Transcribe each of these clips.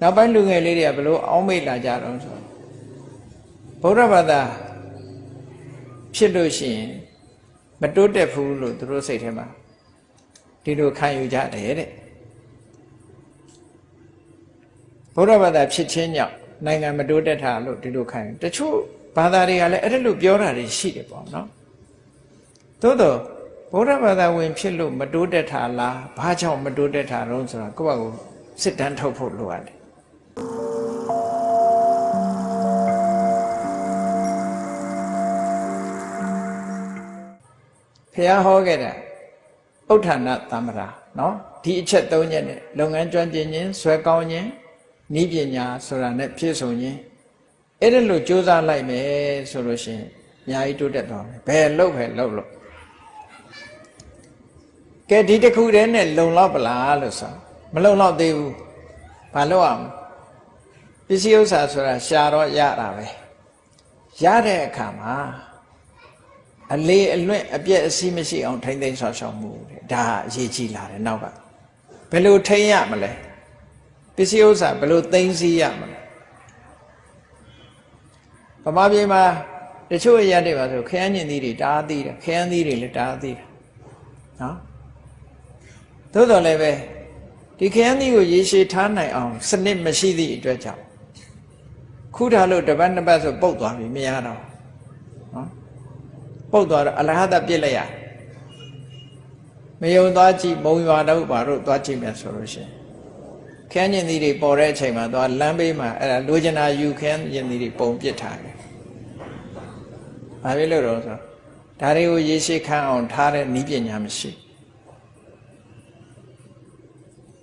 နောက်ပိုင်းလူငယ်လေးတွေကဘလို့အောင်းမိတ်လာကြတော့ဆိုဗုဒ္ဓဘာသာဖြစ်လို့ရှိရင်မတိုးတက်ဘူးလို့သူတို့စိတ်ထဲမှာဒီလိုခံယူကြတယ်တဲ့ဗုဒ္ဓဘာသာဖြစ်ခြင်းကြောင့်နိုင်ငံမတိုးတက်တာလို့ဒီလိုခံယူတချို့ဘာသာတွေကလည်းအဲ့ဒါလို့ပြောတာတွေရှိတယ်ပေါ့နော်သို့တော့ဗုဒ္ဓဘာသာဝင်ဖြစ်လို့မတိုးတက်တာလားဘာကြောင့်မတိုးတက်တာတော့ဆိုတာကိုယ့်ဘာကိုစစ်တမ်းထုတ်ဖို့လိုရတယ် ဘုရားဟောခဲ့တာဥဋ္ဌာဏတမ္ပရာနော်ဒီအချက်၃ချက်နဲ့လုပ်ငန်းကျွမ်းကျင်ခြင်းဆွဲကောင်းခြင်းဤပညာဆိုတာနဲ့ပြည့်စုံခြင်းအဲ့ဒါလို့ကြိုးစားလိုက်မယ်ဆိုလို့ရှိရင်အများကြီးတိုးတက်သွားမယ်ဘယ်လောက်ပဲလောက်လို့ကဲဒီတစ်ခုတည်းနဲ့လုံလောက်ပလားလို့ဆိုမလုံလောက်သေးဘူးဘာလို့အောင် ပစ္စည်းဥစ္စာဆိုတာရှာတော့ရတာပဲရတဲ့အခါမှာအလေအလွင့်အပြည့်အစည်းမရှိအောင်ထိမ့်သိမ်းဆောက်ရှောက်မှုတဲ့ဒါအရေးကြီးလာတယ်နောက်ကဘယ်လိုထိမ့်ရမလဲပစ္စည်းဥစ္စာဘယ်လိုသိမ်းစည်းရမလဲဗမာပြည်မှာတချို့အရက်တွေပါဆိုခရမ်းညင်သီးတွေတားသီးတယ်ခရမ်းသီးတွေလည်းတားသီးတယ်နော်သို့တော်လည်းပဲဒီခရမ်းသီးကိုရေရှည်ထားနိုင်အောင် စနစ်မရှိသည့်အတွက်ကြောင့် ခုထားလို့တပတ်နှစ်ပတ်ဆိုပုတ်သွားပြီမရတော့နော်ပုတ်သွားတော့အလဟတပြစ်လိုက်ရမယုံသွားကြည့်မုံရွာတော့ဘာလို့သွားကြည့်မယ်ဆိုလို့ရှိရင်ခရမ်းညင်သီးတွေပေါ်တဲ့အချိန်မှာသွားလမ်းဘေးမှာအဲ့ဒါလိုချင်တာယူခရမ်းညင်သီးတွေပုံပစ်ထားတယ်ဘာဖြစ်လို့တော့ဆိုတော့ဒါတွေကိုရေရှည်ခံအောင်ထားတဲ့ဤပညာမရှိ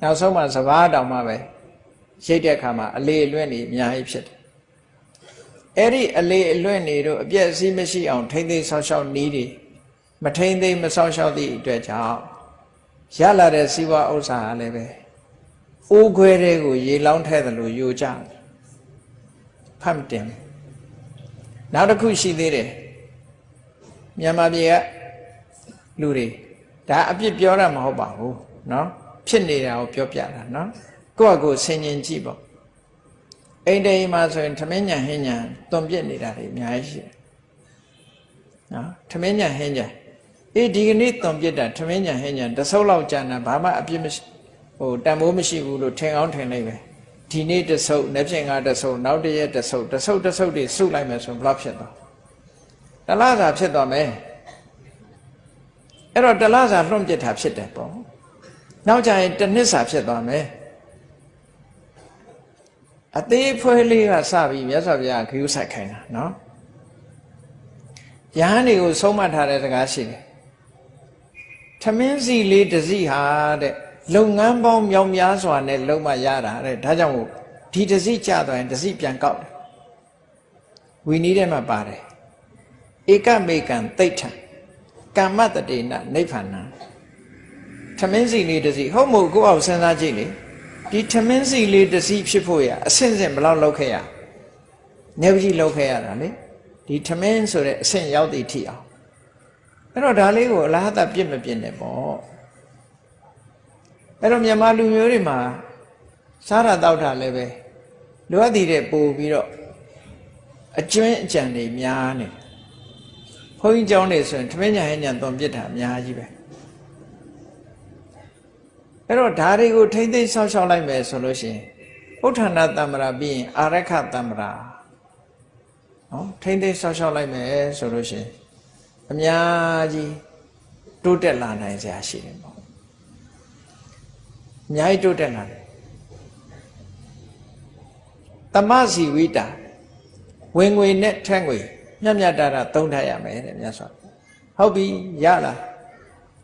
နောက်ဆုံးမှစဘာတောင်မှပဲရိတ်တဲ့အခါမှာအလေအလွင့်နေအများကြီးဖြစ်တယ် အဲ့ဒီအလေအလွင့်နေတို့အပြည့်အစည်းမရှိအောင်ထိမ့်သိမ်းဆောက်ရှောက်နည်းတွေမထိမ့်သိမ်းမဆောက်ရှောက်သည့်အတွက်ကြောင့်ရလာတဲ့စီးပွားဥစ္စာကလည်းပဲအိုးခွဲတဲ့ကိုရေလောင်းထဲတယ်လို့ယူကြတယ်ဖတ်မတင်နောက်တစ်ခုရှိသေးတယ်မြန်မာပြည်ကလူတွေဒါအပြစ်ပြောတာမဟုတ်ပါဘူးเนาะဖြစ်နေတာကိုပြောပြတာเนาะကိုယ့်အကိုဆင်ញင်ကြည့်ပေါ့ အိမ်တိမ်မှာဆိုရင်ထမင်းညာဟင်းညာတွန်ပြစ်နေတာတွေအများကြီးရှိတယ်နော်ထမင်းညာဟင်းညာအေးဒီကနေ့တွန်ပြစ်တာထမင်းညာဟင်းညာတစ်ဆုပ်လောက်ကြာတာဘာမှအပြစ်မရှိဟိုတန်ဖိုးမရှိဘူးလို့ထင်အောင်ထင်လိုက်ပဲဒီနေ့တစ်ဆုပ်နေ့ပြင်ကတစ်ဆုပ်နောက်တစ်ရက်တစ်ဆုပ်တစ်ဆုပ်တစ်ဆုပ်တွေစုလိုက်မယ်ဆိုရင်ဘလောက်ဖြစ်သွားတလားစာဖြစ်သွားမယ်အဲ့တော့တလားစာလွန့်ပြစ်တာဖြစ်တယ်ပေါ့နောက်ကြရင်တစ်နှစ်စာဖြစ်သွားမယ် အသေးဖွဲလေးကစပြီးမြတ်စွာဘုရားဂရုစိုက်ခိုင်းတာနော်ယဟန်တွေကိုဆုံးမထားတဲ့စကားရှိတယ်ထမင်းစီလေးတစ်စီဟာတဲ့လုပ်ငန်းပေါင်းမြောင်များစွာနဲ့လုံးမရတာတဲ့ဒါကြောင့်မို့ဒီတစ်စီကြသွားရင်တစ်စီပြန်ကောက်တယ်ဝီနည်းထဲမှာပါတယ်ဧကမေကံသိဋ္ဌံကမ္မတတေနနိဗ္ဗာန်ထမင်းစီလေးတစ်စီဟုတ်မို့ကိုယ့်အောင်စဉ်းစားကြည့်လေ ဒီထမင်းစီလေးတစ်စီးဖြစ်ဖို့ရအဆင့်ဆင့်ဘလောက်လောက်ခဲ့ရနေပကြီးလောက်ခဲ့ရတာလေဒီထမင်းဆိုတဲ့အဆင့်ရောက်သည့်ထိအောင်အဲ့တော့ဒါလေးကိုအလားအသပြစ်မပြစ်နဲ့ပေါ့အဲ့တော့မြန်မာလူမျိုးတွေမှာစားတာတောက်တာလည်းပဲလိုအပ်သေးတဲ့ပို့ပြီးတော့အကျွင်းအကြံတွေများနေဘုန်းကြီးကျောင်းတွေဆိုရင်ထမင်းညာဟင်းညာသွန်ပြစ်တာအများကြီးပဲ အဲ့တော့ဓာတွေကိုထိမ့်သိမ့်ဆောက်ရှောက်လိုက်မယ်ဆိုလို့ရှိရင်ဥဋ္ဌာဏတမ္မရာပြီးရင်အာရခတမ္မရာနော်ထိမ့်သိမ့်ဆောက်ရှောက်လိုက်မယ်ဆိုလို့ရှိရင်အများကြီးတိုးတက်လာနိုင်စရာရှိတယ်ပေါ့အများကြီးတိုးတက်လာတယ်တမစီဝိတာဝင်ငွေနဲ့ထက်ငွေမြတ်မြတ်တာတာသုံးထားရမယ်တဲ့မြတ်စွာဟုတ်ပြီရလား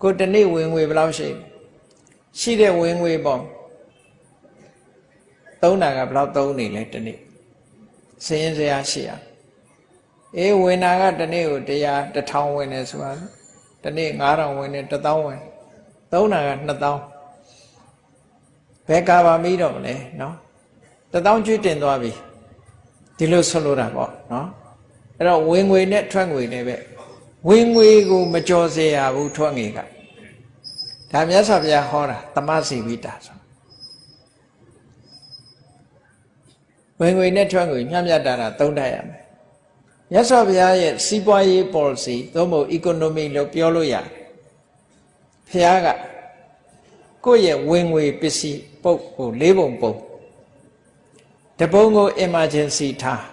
ကိုတနေ့ဝင်ငွေဘယ်လောက်ရှိလဲ ရှိတဲ့ဝင်ငွေပေါ့သုံးတာကဘယ်လောက်သုံးနေလဲတနေ့စည်ရင်စရာရှိရအေးဝင်တာကတနေ့ကိုတရားတစ်ထောင်ဝင်နေဆိုတာတနေ့9000ဝင်နေ1000ဝင်သုံးတာက2000ဘယ်ကာပါမိတော့မလဲနော်1000ကျွေးတင်သွားပြီဒီလိုဆွလို့တာပေါ့နော်အဲ့တော့ဝင်ငွေနဲ့ထွက်ငွေနဲ့ပဲဝင်ငွေကိုမကြော်စေရဘူးထွက်ငွေက ဒါမြတ်စွာဘုရားဟောတာတမစီဝိတာဆိုဝင်ငွေနဲ့ထွက်ငွေမျှမျှတတာသုံးတတ်ရမယ်မြတ်စွာဘုရားရဲ့စီးပွားရေး policy သို့မဟုတ် economy လို့ပြောလို့ရတယ်ဘုရားကကိုယ့်ရဲ့ဝင်ငွေပစ္စည်းပုတ်ကိုလေးပုံပုံတပုံကို emergency ထား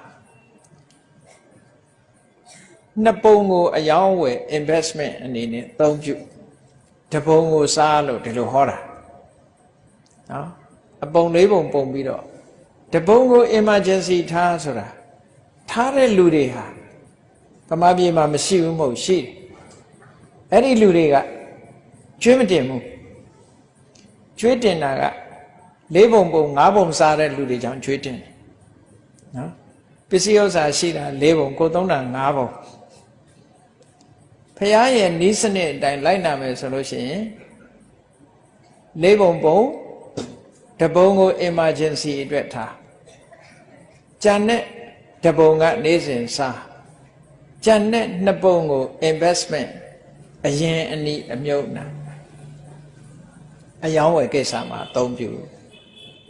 နှစ်ပုံကိုအယောင်းဝယ် investment အနေနဲ့အသုံးပြု တပုံကိုစားလို့ဒီလိုဟောတာနော်အပုံလေးပုံပုံပြီးတော့တပုံကို emergency ထားဆိုတာထားတဲ့လူတွေဟာဗမာပြည်မှာမရှိဘူးမဟုတ်ရှိတယ်အဲ့ဒီလူတွေကကျွေးမတင်ဘူးကျွေးတင်တာကလေးပုံပုံငါးပုံစားတဲ့လူတွေကြောင့်ကျွေးတင်တယ်နော်ပစ္စည်းဥစ္စာရှိတာလေးပုံကိုသုံးတာငါးပုံ ဖះရဲ့နီးစနစ်အတိုင်းလိုက်နာမယ်ဆိုလို့ရှိရင်လေးပုံပုံတပုံကို emergency အတွက်ထားကြံတဲ့တပုံကနေစဉ်စားကြံတဲ့နှစ်ပုံကို investment အရင်အနည်းအမြုပ်နာအယောင်းဝယ်ကိစ္စမှာအသုံးပြု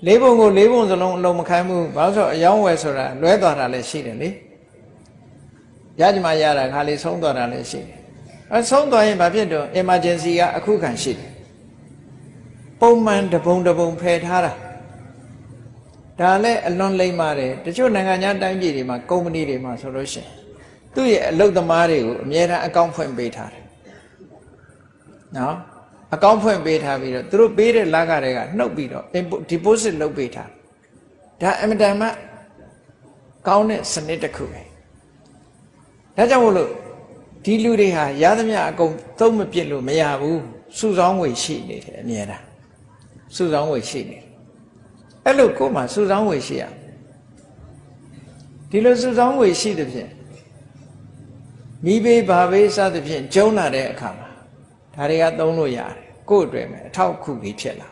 လေးပုံကိုလေးပုံစလုံးအလုံးမခိုင်းဘူးဘာလို့ဆိုအယောင်းဝယ်ဆိုတာလွဲသွားတာလည်းရှိတယ်လေရကြမှာရတာခါလေးဆုံးသွားတာလည်းရှိတယ် အဲဆုံးသွားရင်ဘာဖြစ်တော့ emergency ကအခုခံရှိတယ်ပုံမှန်တပုံတပုံဖယ်ထားတာဒါလည်းအလွန်လိမ့်ပါတယ်တချို့နိုင်ငံခြားတိုင်းပြည်တွေမှာကုမ္ပဏီတွေမှာဆိုလို့ရှိရင်သူ့ရဲ့အလုပ်သမားတွေကိုအမြဲတမ်းအကောင့်ဖွင့်ပေးထားတယ်နော်အကောင့်ဖွင့်ပေးထားပြီးတော့သူတို့ပေးတဲ့လကတွေကနှုတ်ပြီးတော့ deposit လုပ်ပေးထားဒါအမတန်မှကောင်းတဲ့စနစ်တစ်ခုပဲဒါကြောင့်မို့လို့ ဒီလူတွေဟာရသမျှအကုန်သုံးမပြစ်လို့မရဘူးစုဆောင်းငွေရှိနေတယ်အမြဲတမ်းစုဆောင်းငွေရှိနေတယ်အဲ့လိုကိုယ်မှာစုဆောင်းငွေရှိရဒီလိုစုဆောင်းငွေရှိတဲ့ဖြင့်မိဘေးဘာဘေးစသဖြင့်ကျုံလာတဲ့အခါမှာဒါတွေကသုံးလို့ရတယ်ကိုယ့်အတွက်မယ်အထောက်ခုကြီးဖြစ်လာ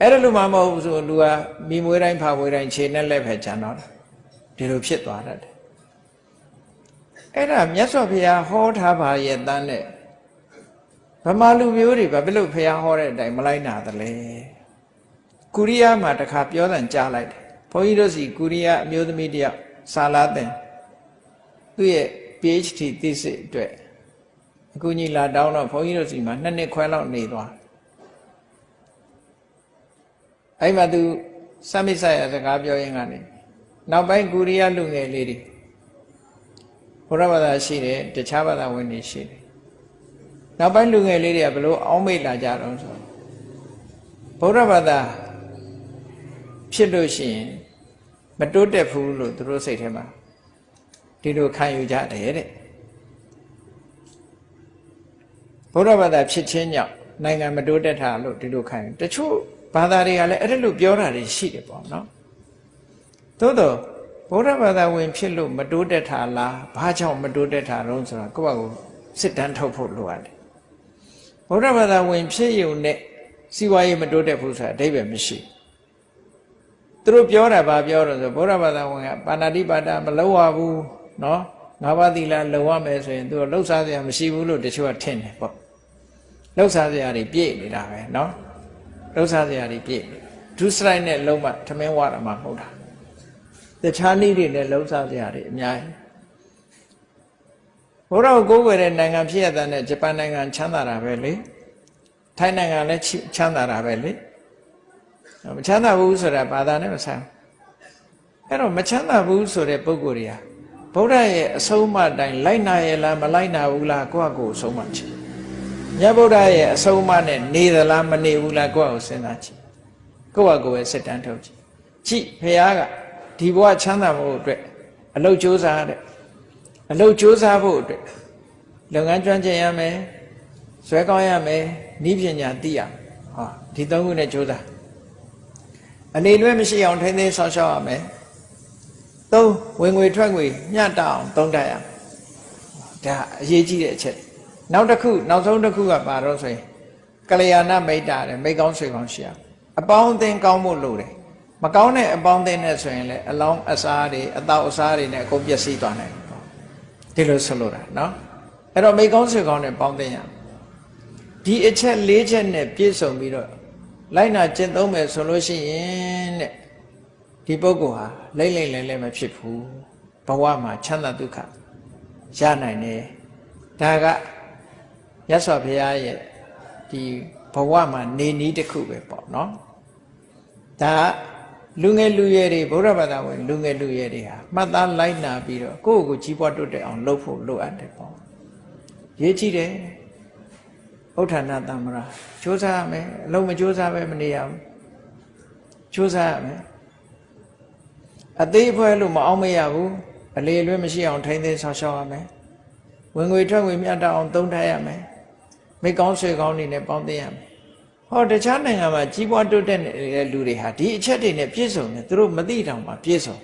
အဲ့ဒါလိုမှမဟုတ်ဘူးဆိုလူကမိမွေးတိုင်းဖာမွေးတိုင်းခြေနဲ့လက်ဖက်ချန်တော့ဒီလိုဖြစ်သွားတတ်တယ် အဲ့ဒါမြတ်စွာဘုရားဟောထားပါရဲ့တန်းနဲ့ဗမာလူမျိုးတွေဘာဖြစ်လို့ဘုရားဟောတဲ့အတိုင်းမလိုက်နာသလဲကုရိယာမှာတခါပြောတယ်ကြားလိုက်တယ်ဘုန်းကြီးတို့စီကုရိယာအမျိုးသမီးတယောက်စာလာတဲ့သူ့ရဲ့ PhD thesis အတွက်အကူကြီးလာတောင်းတော့ဘုန်းကြီးတို့စီမှာနှစ်နှစ်ခွဲလောက်နေသွားအဲ့မှာသူစမိတ်ဆိုင်ရစကားပြောရင်းကနေနောက်ပိုင်းကုရိယာလူငယ်လေးတွေ ဘုရားဘာသာရှိတယ်တခြားဘာသာဝင်တွေရှိတယ်နောက်ပိုင်းလူငယ်လေးတွေကဘလို့အောင်းမိတ်လာကြတော့ဆိုဘုရားဘာသာဖြစ်လို့ရှိရင်မတိုးတက်ဘူးလို့သူတို့စိတ်ထဲမှာဒီလိုခံယူကြတယ်တဲ့ဘုရားဘာသာဖြစ်ခြင်းကြောင့်နိုင်ငံမတိုးတက်တာလို့ဒီလိုခံယူတချို့ဘာသာတွေကလည်းအဲ့ဒါလို့ပြောတာတွေရှိတယ်ပေါ့နော်သို့တော့ ဘုရားဘာသာဝင်ဖြစ်လို့မတိုးတက်တာလားဘာကြောင့်မတိုးတက်တာတော့ဆိုတာကိုယ့်ဘာကိုစစ်တမ်းထုတ်ဖို့လိုရတယ်ဘုရားဘာသာဝင်ဖြစ်ရုံနဲ့စီဝါရေးမတိုးတက်ဘူးဆိုတာအဓိပ္ပာယ်မရှိသူတို့ပြောတာဗာပြောတော့ဆိုဘုရားဘာသာဝင်ကပါဏာတိပါဒမလုံးဝဘူးเนาะငါးပါးသီလလုံရမယ်ဆိုရင်သူကလှုပ်ရှားစရာမရှိဘူးလို့တချို့ကထင်တယ်ပေါ့လှုပ်ရှားစရာတွေပြည့်နေတာပဲเนาะလှုပ်ရှားစရာတွေပြည့်ဒုစရိုက်နဲ့လုံးမထမင်းဝရမှာမဟုတ်တာ တခြားနည်းတွေနဲ့လှုပ်ရှားစရာတွေအများကြီးဘုရားကိုကိုးကွယ်တဲ့နိုင်ငံဖြစ်ရတဲ့ဂျပန်နိုင်ငံချမ်းသာတာပဲလေထိုင်းနိုင်ငံလည်းချမ်းသာတာပဲလေမချမ်းသာဘူးဆိုတာဘာသာနဲ့မဆိုင်အဲ့တော့မချမ်းသာဘူးဆိုတဲ့ပုံကိုယ်တွေကဗုဒ္ဓရဲ့အဆုံးအမတိုင်းလိုက်နာရဲ့လားမလိုက်နာဘူးလားကိုယ့်အကိုအဆုံးအမချင်မြတ်ဗုဒ္ဓရဲ့အဆုံးအမနဲ့နေသလားမနေဘူးလားကိုယ့်အကိုစဉ်းစားချင်ကိုယ့်အကိုရဲ့စစ်တမ်းထုတ်ချင်ကြည့်ဖះက ဒီဘဝချမ်းသာဖို့အတွက်အလုတ်ကြိုးစားတဲ့အလုတ်ကြိုးစားဖို့အတွက်လုပ်ငန်းကျွမ်းကျင်ရမယ်ဇွဲကောင်းရမယ်ဤပညာသိရဟောဒီသုံးခုနဲ့ကြိုးစားအနေလွဲမရှိအောင်ထိန်းသိမ်းဆောင်ရှောက်ရမယ်သုံးဝင်ငွေထွက်ငွေမျှတအောင်သုံးတတ်ရမယ်ဒါအရေးကြီးတဲ့အချက်နောက်တစ်ခုနောက်ဆုံးတစ်ခုကဘာတော့ဆိုရင်ကလျာဏမိတ်တာတဲ့မိကောင်းဆွေကောင်းရှိရအပေါင်းအသင်းကောင်းဖို့လိုတယ် မကောင်းတဲ့အပေါင်းအသင်းနဲ့ဆိုရင်လည်းအလောင်းအစားတွေအတောက်အစားတွေနဲ့အကုန်ပျက်စီးသွားနိုင်တယ်ဒီလိုဆိုလိုတာနော်အဲ့တော့မိကောင်းဆွေကောင်းနဲ့ပေါင်းသင်းရဒီအချက်၄ချက်နဲ့ပြည့်စုံပြီးတော့လိုက်နာကျင့်သုံးမယ်ဆိုလို့ရှိရင်တဲ့ဒဒီပုဂ္ဂိုလ်ဟာလိမ့်လိမ့်လဲလဲမဖြစ်ဘူးဘဝမှာချမ်းသာဒုက္ခရနိုင်တယ်ဒါကမြတ်စွာဘုရားရဲ့ဒီဘဝမှာနေနည်းတစ်ခုပဲပေါ့နော်ဒါက လူငယ်လူရွယ်တွေဗုဒ္ဓဘာသာဝင်လူငယ်လူရွယ်တွေဟာမှတ်သားလိုက်နာပြီးတော့ကိုယ့်ကိုယ်ကြီးပွားတိုးတက်အောင်လုပ်ဖို့လိုအပ်တယ်ပေါ့ရေးကြည့်တယ်ဥဋ္ဌာဏတမ္မရာစ조사ရမယ်အလုံးမစ조사ပဲမနေရဘူးစ조사ရမယ်အသေးအဖွဲလို့မအောင်မရဘူးအလေလွဲမရှိအောင်ထိမ့်သိမ်းဆောက်ရှောက်ရမယ်ဝင်ငွေထွက်ငွေမြတ်တအောင်သုံးထားရမယ်မိကောင်းဆွေကောင်းနေနဲ့ပေါင်းသိရမယ် ဟောတခြားနိုင်ငံမှာကြီးပွားတိုးတက်နေတဲ့လူတွေဟာဒီအချက်တွေနဲ့ပြည့်စုံတယ်သူတို့မသိတောင်မှပြည့်စုံ